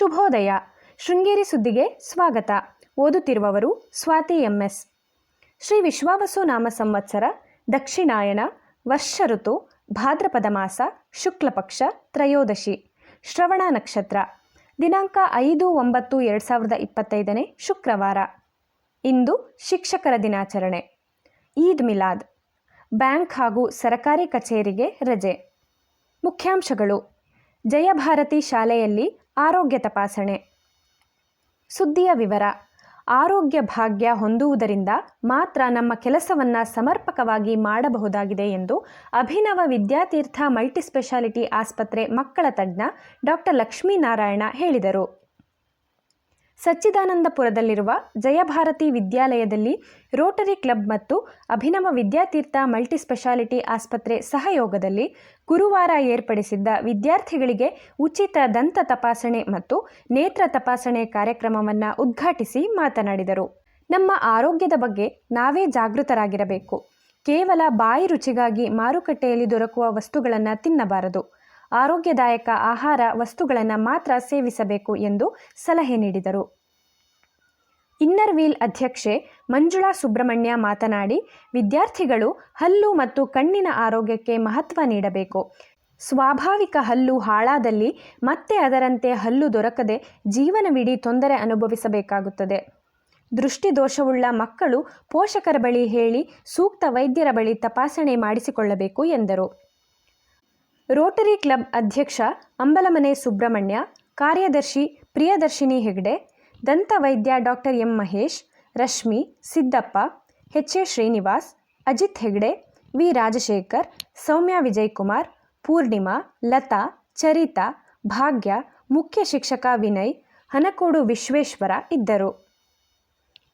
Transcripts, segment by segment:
ಶುಭೋದಯ. ಶೃಂಗೇರಿ ಸುದ್ದಿಗೆ ಸ್ವಾಗತ. ಓದುತ್ತಿರುವವರು ಸ್ವಾತಿ ಎಂಎಸ್. ಶ್ರೀ ವಿಶ್ವಾವಸು ನಾಮ ಸಂವತ್ಸರ, ದಕ್ಷಿಣಾಯನ, ವರ್ಷ ಋತು, ಭಾದ್ರಪದ ಮಾಸ, ಶುಕ್ಲಪಕ್ಷ, ತ್ರಯೋದಶಿ, ಶ್ರವಣ ನಕ್ಷತ್ರ. ದಿನಾಂಕ ಐದು ಒಂಬತ್ತು ಎರಡು ಸಾವಿರದ ಇಪ್ಪತ್ತೈದನೇ ಶುಕ್ರವಾರ. ಇಂದು ಶಿಕ್ಷಕರ ದಿನಾಚರಣೆ. ಈದ್ ಮಿಲಾದ್. ಬ್ಯಾಂಕ್ ಹಾಗೂ ಸರಕಾರಿ ಕಚೇರಿಗೆ ರಜೆ. ಮುಖ್ಯಾಂಶಗಳು. ಜಯಭಾರತಿ ಶಾಲೆಯಲ್ಲಿ ಆರೋಗ್ಯ ತಪಾಸಣೆ. ಸುದ್ದಿಯ ವಿವರ, ಆರೋಗ್ಯ ಭಾಗ್ಯ ಹೊಂದುವುದರಿಂದ ಮಾತ್ರ ನಮ್ಮ ಕೆಲಸವನ್ನು ಸಮರ್ಪಕವಾಗಿ ಮಾಡಬಹುದಾಗಿದೆ ಎಂದು ಅಭಿನವ ವಿದ್ಯಾತೀರ್ಥ ಮಲ್ಟಿಸ್ಪೆಷಾಲಿಟಿ ಆಸ್ಪತ್ರೆ ಮಕ್ಕಳ ತಜ್ಞ ಡಾಕ್ಟರ್ ಲಕ್ಷ್ಮೀನಾರಾಯಣ ಹೇಳಿದರು. ಸಚ್ಚಿದಾನಂದಪುರದಲ್ಲಿರುವ ಜಯಭಾರತಿ ವಿದ್ಯಾಲಯದಲ್ಲಿ ರೋಟರಿ ಕ್ಲಬ್ ಮತ್ತು ಅಭಿನವ ವಿದ್ಯಾತೀರ್ಥ ಮಲ್ಟಿಸ್ಪೆಷಾಲಿಟಿ ಆಸ್ಪತ್ರೆ ಸಹಯೋಗದಲ್ಲಿ ಗುರುವಾರ ಏರ್ಪಡಿಸಿದ್ದ ವಿದ್ಯಾರ್ಥಿಗಳಿಗೆ ಉಚಿತ ದಂತ ತಪಾಸಣೆ ಮತ್ತು ನೇತ್ರ ತಪಾಸಣೆ ಕಾರ್ಯಕ್ರಮವನ್ನು ಉದ್ಘಾಟಿಸಿ ಮಾತನಾಡಿದರು. ನಮ್ಮ ಆರೋಗ್ಯದ ಬಗ್ಗೆ ನಾವೇ ಜಾಗೃತರಾಗಿರಬೇಕು. ಕೇವಲ ಬಾಯಿ ರುಚಿಗಾಗಿ ಮಾರುಕಟ್ಟೆಯಲ್ಲಿ ದೊರಕುವ ವಸ್ತುಗಳನ್ನು ತಿನ್ನಬಾರದು. ಆರೋಗ್ಯದಾಯಕ ಆಹಾರ ವಸ್ತುಗಳನ್ನು ಮಾತ್ರ ಸೇವಿಸಬೇಕು ಎಂದು ಸಲಹೆ ನೀಡಿದರು. ಇನ್ನರ್ ವೀಲ್ ಅಧ್ಯಕ್ಷೆ ಮಂಜುಳಾ ಸುಬ್ರಹ್ಮಣ್ಯ ಮಾತನಾಡಿ, ವಿದ್ಯಾರ್ಥಿಗಳು ಹಲ್ಲು ಮತ್ತು ಕಣ್ಣಿನ ಆರೋಗ್ಯಕ್ಕೆ ಮಹತ್ವ ನೀಡಬೇಕು. ಸ್ವಾಭಾವಿಕ ಹಲ್ಲು ಹಾಳಾದಲ್ಲಿ ಮತ್ತೆ ಅದರಂತೆ ಹಲ್ಲು ದೊರಕದೆ ಜೀವನವಿಡೀ ತೊಂದರೆ ಅನುಭವಿಸಬೇಕಾಗುತ್ತದೆ. ದೃಷ್ಟಿದೋಷವುಳ್ಳ ಮಕ್ಕಳು ಪೋಷಕರ ಬಳಿ ಹೇಳಿ ಸೂಕ್ತ ವೈದ್ಯರ ಬಳಿ ತಪಾಸಣೆ ಮಾಡಿಸಿಕೊಳ್ಳಬೇಕು ಎಂದರು. ರೋಟರಿ ಕ್ಲಬ್ ಅಧ್ಯಕ್ಷ ಅಂಬಲಮನೆ ಸುಬ್ರಹ್ಮಣ್ಯ, ಕಾರ್ಯದರ್ಶಿ ಪ್ರಿಯದರ್ಶಿನಿ ಹೆಗ್ಡೆ, ದಂತ ವೈದ್ಯ doctor M Mahesh, Rashmi, Siddappa, H A Srinivas, Ajit Hegde, V Rajashekhar, Soumya Vijayakumar, Poornima, Latha, Charitha, Bhagya, ಮುಖ್ಯ ಶಿಕ್ಷಕ ವಿನಯ್, ಹನಕೋಡು ವಿಶ್ವೇಶ್ವರ ಇದ್ದರು.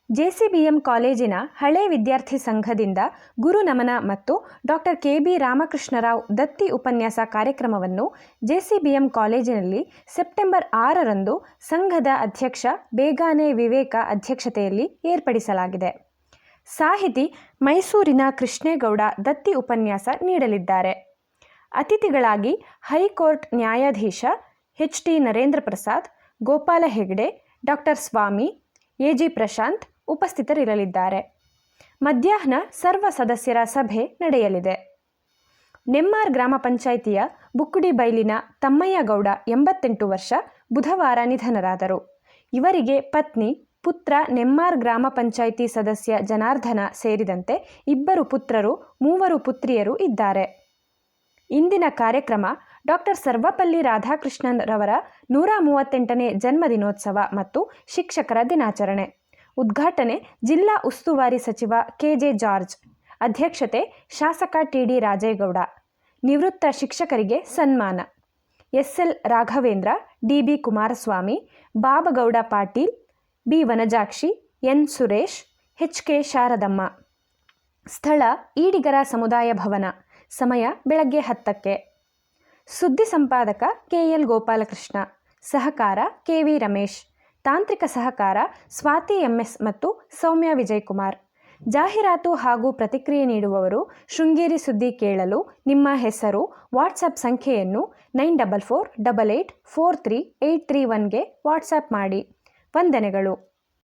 ಜೆಸಿಬಿಎಂ ಕಾಲೇಜಿನ ಹಳೆ ವಿದ್ಯಾರ್ಥಿ ಸಂಘದಿಂದ ಗುರು ನಮನ ಮತ್ತು ಡಾಕ್ಟರ್ ಕೆ ಬಿ ರಾಮಕೃಷ್ಣರಾವ್ ದತ್ತಿ ಉಪನ್ಯಾಸ ಕಾರ್ಯಕ್ರಮವನ್ನು ಜೆಸಿಬಿಎಂ ಕಾಲೇಜಿನಲ್ಲಿ ಸೆಪ್ಟೆಂಬರ್ ಆರರಂದು ಸಂಘದ ಅಧ್ಯಕ್ಷ ಬೇಗಾನೆ ವಿವೇಕ ಅಧ್ಯಕ್ಷತೆಯಲ್ಲಿ ಏರ್ಪಡಿಸಲಾಗಿದೆ. ಸಾಹಿತಿ ಮೈಸೂರಿನ ಕೃಷ್ಣೇಗೌಡ ದತ್ತಿ ಉಪನ್ಯಾಸ ನೀಡಲಿದ್ದಾರೆ. ಅತಿಥಿಗಳಾಗಿ ಹೈಕೋರ್ಟ್ ನ್ಯಾಯಾಧೀಶ H T Narendra Prasad, Gopala Hegde, doctor Swamy A G Prashanth ಉಪಸ್ಥಿತರಿರಲಿದ್ದಾರೆ. ಮಧ್ಯಾಹ್ನ ಸರ್ವ ಸದಸ್ಯರ ಸಭೆ ನಡೆಯಲಿದೆ. ನೆಮ್ಮಾರ್ ಗ್ರಾಮ ಪಂಚಾಯಿತಿಯ ಬುಕ್ಕುಡಿ ಬೈಲಿನ ತಮ್ಮಯ್ಯಗೌಡ ಎಂಬತ್ತೆಂಟು ವರ್ಷ ಬುಧವಾರ ನಿಧನರಾದರು. ಇವರಿಗೆ ಪತ್ನಿ, ಪುತ್ರ ನೆಮ್ಮಾರ್ ಗ್ರಾಮ ಪಂಚಾಯಿತಿ ಸದಸ್ಯ ಜನಾರ್ದನ ಸೇರಿದಂತೆ ಇಬ್ಬರು ಪುತ್ರರು, ಮೂವರು ಪುತ್ರಿಯರು ಇದ್ದಾರೆ. ಇಂದಿನ ಕಾರ್ಯಕ್ರಮ ಡಾಕ್ಟರ್ ಸರ್ವಪಲ್ಲಿ ರಾಧಾಕೃಷ್ಣನ್ ರವರ ನೂರ ಮೂವತ್ತೆಂಟನೇ ಜನ್ಮದಿನೋತ್ಸವ ಮತ್ತು ಶಿಕ್ಷಕರ ದಿನಾಚರಣೆ. ಉದ್ಘಾಟನೆ ಜಿಲ್ಲಾ ಉಸ್ತುವಾರಿ ಸಚಿವ ಕೆಜೆ ಜಾರ್ಜ್, ಅಧ್ಯಕ್ಷತೆ ಶಾಸಕ ಟಿಡಿ ರಾಜೇಗೌಡ, ನಿವೃತ್ತ ಶಿಕ್ಷಕರಿಗೆ ಸನ್ಮಾನ. S L Raghavendra, D B Kumaraswamy, Babagowda Patil, B Vanajakshi, N Suresh, H K Sharadamma. ಸ್ಥಳ ಈಡಿಗರ ಸಮುದಾಯ ಭವನ. ಸಮಯ ಬೆಳಗ್ಗೆ ಹತ್ತಕ್ಕೆ. ಸುದ್ದಿ ಸಂಪಾದಕ ಕೆಎಲ್ ಗೋಪಾಲಕೃಷ್ಣ. ಸಹಕಾರ ಕೆವಿ ರಮೇಶ್. ತಾಂತ್ರಿಕ ಸಹಕಾರ, ಸ್ವಾತಿ ಎಂಎಸ್ ಮತ್ತು ಸೌಮ್ಯ ವಿಜಯಕುಮಾರ್. ಜಾಹೀರಾತು ಹಾಗೂ ಪ್ರತಿಕ್ರಿಯೆ ನೀಡುವವರು ಶೃಂಗೇರಿ ಸುದ್ದಿ ಕೇಳಲು ನಿಮ್ಮ ಹೆಸರು ವಾಟ್ಸಪ್ ಸಂಖ್ಯೆಯನ್ನು nine double four double eight four three eight three ಒನ್ಗೆ WhatsApp ಮಾಡಿ. ವಂದನೆಗಳು.